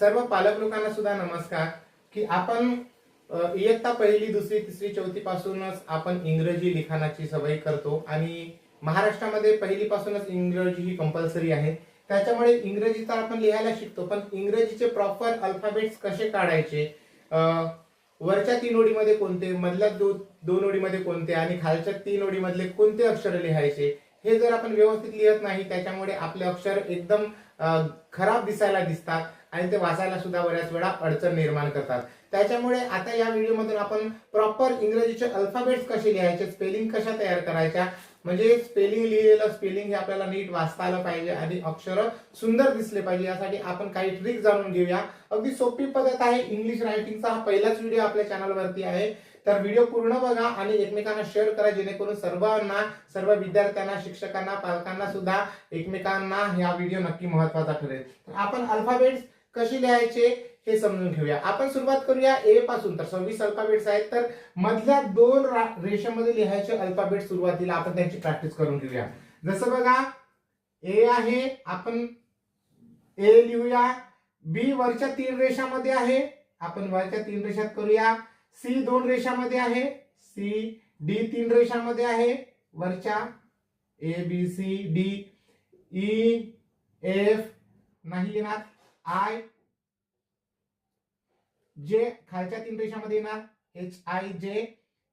सर्व पालक लोकांना सुद्धा नमस्कार की आपण इयत्ता पहिली दुसरी तिसरी चौथी पासूनच आपण इंग्रजी लिखाणाची सवय करतो आणि महाराष्ट्रामध्ये पहिलीपासूनच इंग्रजी ही कंपल्सरी आहे. त्याच्यामुळे इंग्रजी तर आपण लिहायला शिकतो पण इंग्रजीचे प्रॉपर अल्फाबेट्स कसे काढायचे? वरच्या तीन ओळीमध्ये कोणते मधल्या दो, दोन ओळीमध्ये कोणते आणि खालच्या तीन ओळीमधले कोणते अक्षर लिहायचे? हे जर आपण व्यवस्थित लिहत नाही त्याच्यामुळे आपले अक्षर एकदम खराब दिसायला दिसतात आणि ते वाचायला सुद्धा बऱ्याच वेळा अडचण निर्माण करतात. त्याच्यामुळे आता या व्हिडिओमधून आपण प्रॉपर इंग्रजीचे अल्फाबेट्स कसे लिहायचे स्पेलिंग कशा तयार करायच्या म्हणजे स्पेलिंग लिहिलेलं स्पेलिंग हे आपल्याला नीट वाचता आलं पाहिजे आणि अक्षर सुंदर दिसले पाहिजे यासाठी आपण काही ट्रिक जाणून घेऊया. अगदी सोपी पद्धत आहे इंग्लिश रायटिंगचा हा पहिलाच व्हिडिओ आपल्या चॅनलवरती आहे. तर व्हिडिओ पूर्ण बघा आणि एकमेकांना शेअर करा जेणेकरून सर्वांना सर्व विद्यार्थ्यांना शिक्षकांना पालकांना सुद्धा एकमेकांना हा व्हिडिओ नक्की महत्त्वाचा ठरेल. तर आपण अल्फाबेट्स कशी लिहायचे हे समजून घेऊया. आपण सुरुवात करूया ए पासून. तर सव्वीस अल्फाबेट्स आहेत तर मधल्या दोन रेषेमध्ये लिहायचे अल्फाबेट सुरुवातीला आपण त्यांची प्रॅक्टिस करून घेऊया. जसं बघा ए आहे आपण ए लिहूया. बी वरच्या तीन रेषामध्ये आहे. आपण वरच्या तीन रेषात करूया. सी दोन रेषामध्ये आहे. सी डी तीन रेषामध्ये आहे. वरच्या A B C D E F नाही येणार. आय जे खालच्या तीन रेषामध्ये येणार. H I J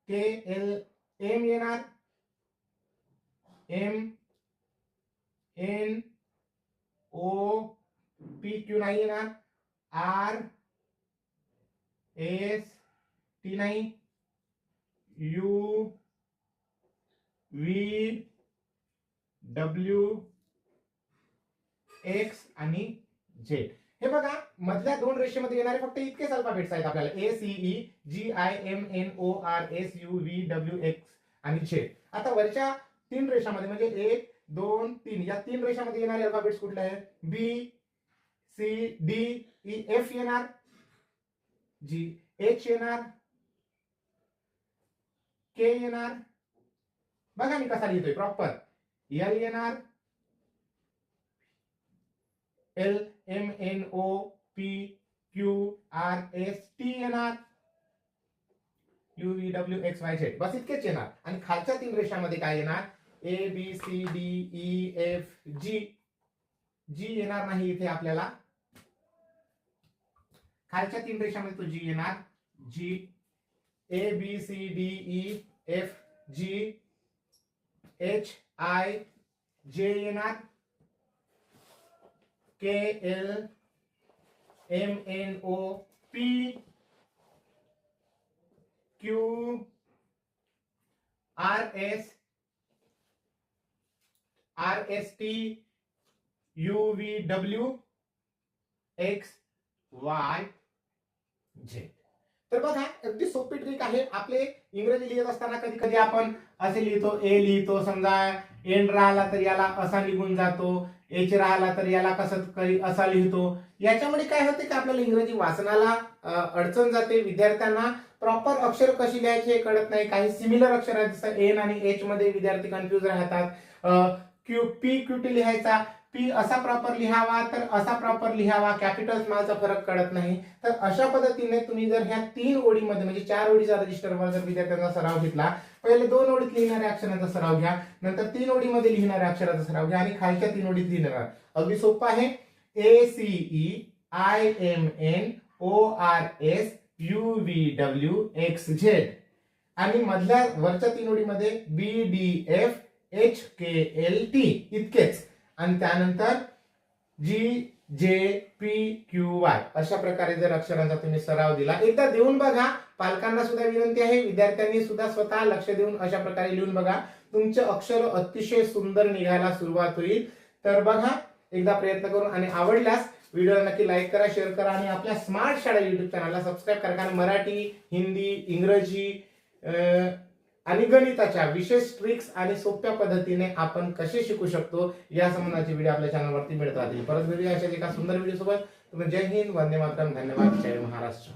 K L M M N O P Q नाही आर एस टी नाही. यू व्ही डब्ल्यू एक्स आणि झेड हे बघा मधल्या दोन रेषेमध्ये येणारे फक्त इतकेच अल्फाबेट्स आहेत आपल्याला. A C E G I M N O R S U V W X आणि झेड आता वरच्या तीन रेषामध्ये म्हणजे एक दोन तीन या तीन रेषामध्ये येणारे अल्फाबेट्स कुठले आहेत? B C D E F येणार. जी एच येणार. के येणार बघा मी कसा लिहितोय प्रॉपर एल येणार L M N O P Q R S T येणार U V W X Y Z बस इतकेच येणार. आणि खालच्या तीन रेषामध्ये काय येणार? A B C D E F G G येणार नाही इथे आपल्याला. खालच्या तीन रेषामध्ये तो जी येणार. G A B C D E F G H I J येणार K L M N O P Q R S R S T U V W X Y Z तर बघा अगदी सोपी ट्रिक आहे. आपले इंग्रजी लिहित असताना कधी कधी आपण असे लिहितो ए लिहितो समजा एन राहिला तर याला असा निघून जातो एच राहिला तर याला कसं काही असा लिहितो. याच्यामुळे काय होते की आपल्याला इंग्रजी वाचनाला अडचण जाते. विद्यार्थ्यांना प्रॉपर अक्षर कशी लिहायची हे कळत नाही. काही सिमिलर अक्षर आहेत जसं एन आणि एच मध्ये विद्यार्थी कन्फ्युज राहतात. क्यू पी क्यू टी लिहायचा. पी असा प्रॉपर लिहावा तर असा प्रॉपर लिहावा कॅपिटल स्मॉलचा फरक कळत नाही. तर अशा पद्धतीने तुम्ही जर ह्या तीन ओळीमध्ये म्हणजे चार ओळीचा रजिस्टरवर जर विद्यार्थ्यांचा सराव घेतला पहिले दोन ओळीत लिहिणाऱ्या अक्षरांचा सराव घ्या नंतर तीन ओळीमध्ये लिहिणाऱ्या अक्षराचा सराव घ्या आणि खालच्या तीन ओळीत लिहिणारा. अगदी सोपं आहे. A C E E I M N O R S U V W X Z आणि मधल्या वरच्या तीन ओळीमध्ये B D F H K L T इतकेच. आणि त्यानंतर जी जे पी क्यू वाय अशा प्रकारे जर अक्षरांचा तुम्ही सराव दिला एकदा देऊन बघा. पालकांना सुद्धा विनंती आहे विद्यार्थ्यांनी सुद्धा स्वतः लक्ष देऊन अशा प्रकारे लिहून बघा. तुमचे अक्षर अतिशय सुंदर निघायला सुरुवात होईल. तर बघा एकदा प्रयत्न करून आणि आवडल्यास व्हिडिओला नक्की लाईक करा शेअर करा आणि आपल्या स्मार्ट शाळा युट्यूब चॅनलला सबस्क्राईब करा. कारण मराठी हिंदी इंग्रजी अं, आणि गणिताच्या विशेष ट्रिक्स आणि सोप्या पद्धतीने आपण कसे शिकू शकतो या संबंधाचे व्हिडिओ आपल्या चॅनलवरती मिळत राहतील परत भेटूया अशाच एका सुंदर व्हिडिओ सोबत. तुम्ही जय हिंद वंदे मातरम. धन्यवाद. जय महाराष्ट्र.